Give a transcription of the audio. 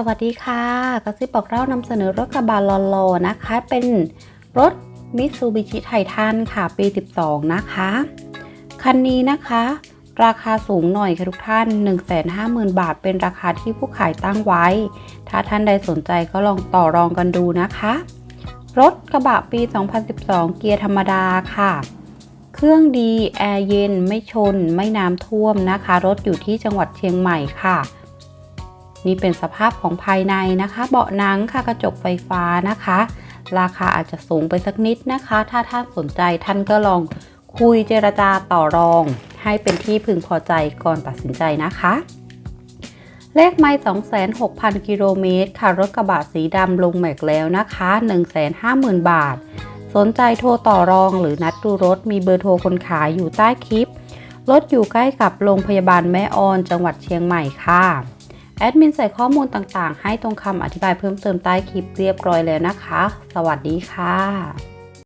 สวัสดีค่ะกระซิบบอกเล่านำเสนอรถกระบะลอลอนะคะ เป็นรถมิตซูบิชิไททันค่ะ ปี 12 นะคะ คันนี้นะคะ ราคาสูงหน่อยค่ะทุกท่าน 150,000 บาท เป็นราคาที่ผู้ขายตั้งไว้ ถ้าท่านใดสนใจก็ลองต่อรองกันดูนะคะ รถกระบะปี 2012 เกียร์ธรรมดาค่ะ เครื่องดี แอร์เย็น ไม่ชน ไม่น้ำท่วมนะคะ รถอยู่ที่จังหวัดเชียงใหม่ค่ะ นี่เป็นสภาพของภายในนะคะ เบาะหนังค่ะกระจกไฟฟ้านะคะ ราคาอาจจะสูงไปสักนิดนะคะ ถ้าท่านสนใจท่านก็ลองคุยเจรจาต่อรอง ให้เป็นที่พึงพอใจก่อนตัดสินใจนะคะ เลขไม่26,000 กิโลเมตรค่ะรถกระบะสีดำลงแม็กแล้วนะคะ 150,000 บาท สนใจโทรต่อรองหรือนัดดูรถมีเบอร์โทรคนขายอยู่ใต้คลิปรถอยู่ใกล้กับโรงพยาบาลแม่ออนจังหวัดเชียงใหม่ค่ะ แอดมินใส่ข้อมูลต่างๆ ให้ตรงคำอธิบายเพิ่มเติมใต้คลิปเรียบร้อยแล้วนะคะ สวัสดีค่ะ